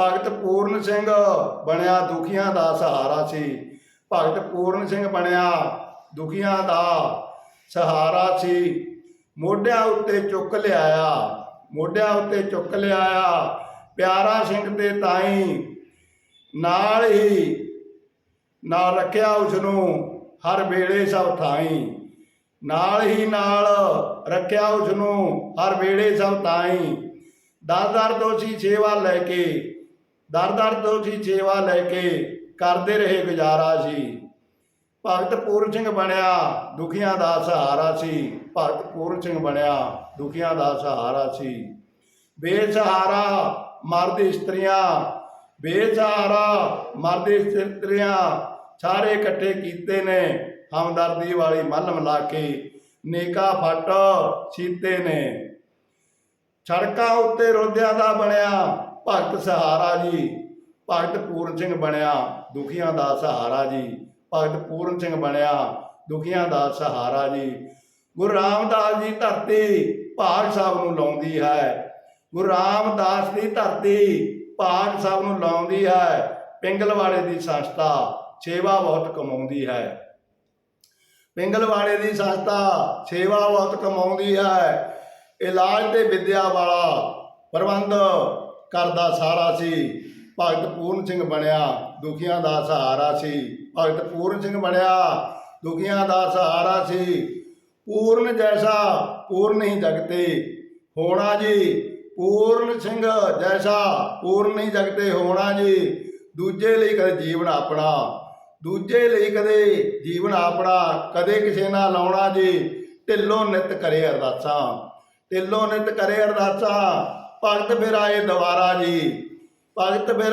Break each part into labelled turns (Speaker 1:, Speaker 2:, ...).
Speaker 1: ਭਗਤ ਪੂਰਨ ਸਿੰਘ ਬਣਿਆ ਦੁਖੀਆਂ ਦਾ ਸਹਾਰਾ ਸੀ। ਭਗਤ ਪੂਰਨ ਸਿੰਘ ਬਣਿਆ ਦੁਖੀਆਂ ਦਾ ਸਹਾਰਾ ਸੀ। ਮੋਢਿਆਂ ਉੱਤੇ ਚੁੱਕ ਲਿਆਇਆ, ਮੋਢਿਆਂ ਉੱਤੇ ਚੁੱਕ ਲਿਆਇਆ। ਪਿਆਰਾ ਸਿੰਘ ਦੇ ਤਾਈ ਨਾਲ ਹੀ ਨਾਲ ਰੱਖਿਆ ਉਸ ਨੂੰ ਹਰ ਵੇਲੇ ਸਭ ਥਾਈ। ਨਾਲ ਹੀ ਨਾਲ ਰੱਖਿਆ ਉਸ ਨੂੰ ਹਰ ਵੇਲੇ ਸਭ ਤਾਈ ਦਰ ਦਰ ਸੇਵਾ ਲੈ ਕੇ ਦਰ ਦਰ ਤੋਂ ਸੀ ਸੇਵਾ ਲੈ ਕੇ ਕਰਦੇ ਰਹੇ ਗੁਜ਼ਾਰਾ ਸੀ। ਭਗਤ ਪੂਰਨ ਸਿੰਘ ਬਣਿਆ, ਦੁਖੀਆਂ ਦਾ ਸਹਾਰਾ ਸੀ। ਭਗਤ ਪੂਰਨ ਸਿੰਘ ਬਣਿਆ, ਦੁਖੀਆਂ ਦਾ ਸਹਾਰਾ ਸੀ। ਬੇਸਹਾਰਾ ਮਰਦ ਇਸਤਰੀਆਂ, ਬੇਸਹਾਰਾ ਮਰਦ ਇਸਤਰੀਆਂ ਸਾਰੇ ਇਕੱਠੇ ਕੀਤੇ ਨੇ। ਹਮਦਰਦੀ ਵਾਲੀ ਮੱਲ ਮਿਲਾ ਕੇ ਨੇਕਾ ਫਟ ਸੀਤੇ ਨੇ। ਸੜਕਾਂ ਉੱਤੇ ਰੋਦਿਆਂ ਦਾ ਬਣਿਆ ਭਗਤ ਸਹਾਰਾ ਜੀ, ਭਗਤ ਪੂਰਨ ਸਿੰਘ ਬਣਿਆ, ਦੁਖੀਆਂ ਦਾ ਸਹਾਰਾ ਜੀ। ਭਗਤ ਪੂਰਨ ਸਿੰਘ ਬਣਿਆ, ਦੁਖੀਆਂ ਦਾ ਸਹਾਰਾ ਜੀ। ਗੁਰੂ ਰਾਮਦਾਸ ਦੀ ਧਰਤੀ ਭਾਗ ਸਾਹਿਬ ਨੂੰ ਲਾਉਂਦੀ ਹੈ। ਗੁਰੂ ਰਾਮਦਾਸ ਦੀ ਧਰਤੀ ਭਾਗ ਸਾਹਿਬ ਨੂੰ ਲਾਉਂਦੀ ਹੈ। ਪਿੰਗਲਵਾੜੇ ਦੀ ਸੰਸਥਾ ਸੇਵਾ ਬਹੁਤ ਕਮਾਉਂਦੀ ਹੈ। ਪਿੰਗਲਵਾੜੇ ਦੀ ਸੰਸਥਾ ਸੇਵਾ ਬਹੁਤ ਕਮਾਉਂਦੀ ਹੈ। ਇਲਾਜ ਤੇ ਵਿਦਿਆ ਵਾਲਾ ਪ੍ਰਬੰਧ ਕਰਦਾ ਸਾਰਾ ਸੀ। ਭਗਤ ਪੂਰਨ ਸਿੰਘ ਬਣਿਆ, ਦੁਖੀਆਂ ਦਾ ਸਹਾਰਾ ਸੀ। ਭਗਤ ਪੂਰਨ ਸਿੰਘ ਬਣਿਆ, ਦੁਖੀਆਂ ਦਾ ਸਹਾਰਾ ਸੀ। ਪੂਰਨ ਜੈਸਾ ਪੂਰਨ ਹੀ ਜਗਤੇ ਹੋਣਾ ਜੀ। ਪੂਰਨ ਸਿੰਘ ਜੈਸਾ ਪੂਰਨ ਹੀ ਜਗਤੇ ਹੋਣਾ ਜੀ। ਦੂਜੇ ਲਈ ਕਦੇ ਜੀਵਨ ਆਪਣਾ, ਦੂਜੇ ਲਈ ਕਦੇ ਜੀਵਨ ਆਪਣਾ, ਕਦੇ ਕਿਸੇ ਨਾਲ ਲਾਉਣਾ ਜੀ। ਢਿੱਲੋਂ ਨਿਤ ਕਰੇ ਅਰਦਾਸਾਂ, ਢਿੱਲੋਂ ਨਿਤ ਕਰੇ ਅਰਦਾਸਾਂ। ਭਗਤ ਫਿਰ ਆਏ ਦੁਬਾਰਾ ਜੀ। ਭਗਤ ਫਿਰ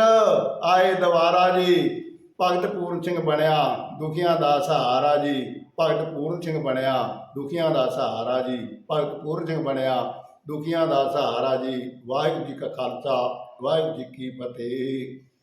Speaker 1: ਆਏ ਦੁਬਾਰਾ ਜੀ। ਭਗਤ ਪੂਰਨ ਸਿੰਘ ਬਣਿਆ, ਦੁਖੀਆਂ ਦਾ ਸਹਾਰਾ ਜੀ। ਭਗਤ ਪੂਰਨ ਸਿੰਘ ਬਣਿਆ, ਦੁਖੀਆਂ ਦਾ ਸਹਾਰਾ ਜੀ। ਭਗਤ ਪੂਰਨ ਸਿੰਘ ਬਣਿਆ, ਦੁਖੀਆਂ ਦਾ ਸਹਾਰਾ ਜੀ। ਵਾਹਿਗੁਰੂ ਜੀ ਕਾ ਖਾਲਸਾ, ਵਾਹਿਗੁਰੂ ਜੀ ਕੀ ਫਤਿਹ।